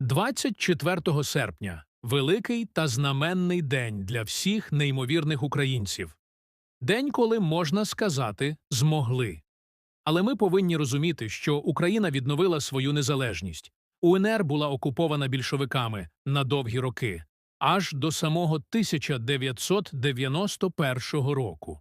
24 серпня великий та знаменний день для всіх неймовірних українців. День, коли можна сказати, змогли. Але ми повинні розуміти, що Україна відновила свою незалежність. УНР була окупована більшовиками на довгі роки, аж до самого 1991 року.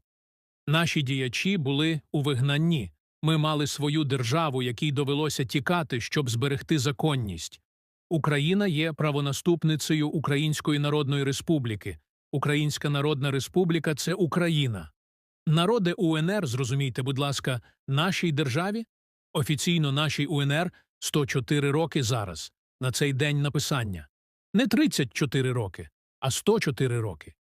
Наші діячі були у вигнанні. Ми мали свою державу, якій довелося тікати, щоб зберегти законність. Україна є правонаступницею Української Народної Республіки. Українська Народна Республіка це Україна. Народи УНР, зрозумійте, будь ласка, нашій державі, офіційно нашій УНР 104 роки зараз, на цей день написання. Не 34 роки, а 104 роки.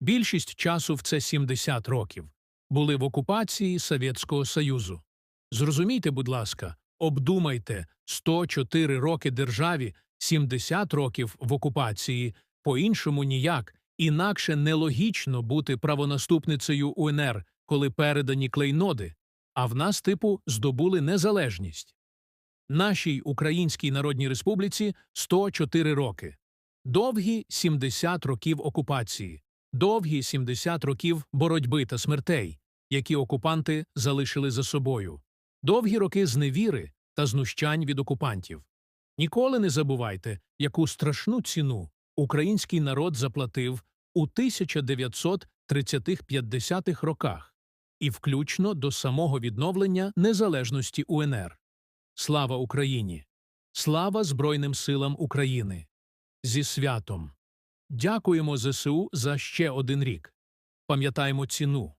Більшість часу в це 70 років. Були в окупації Совєтського Союзу. Зрозумійте, будь ласка, обдумайте 104 роки державі, 70 років в окупації, по-іншому ніяк, інакше нелогічно бути правонаступницею УНР, коли передані клейноди, а в нас, типу, здобули незалежність. Нашій Українській Народній Республіці 104 роки. Довгі 70 років окупації, довгі 70 років боротьби та смертей, які окупанти залишили за собою, довгі роки зневіри та знущань від окупантів. Ніколи не забувайте, яку страшну ціну український народ заплатив у 1930-50-х роках, і включно до самого відновлення незалежності УНР. Слава Україні! Слава Збройним силам України! Зі святом! Дякуємо ЗСУ за ще один рік. Пам'ятаємо ціну.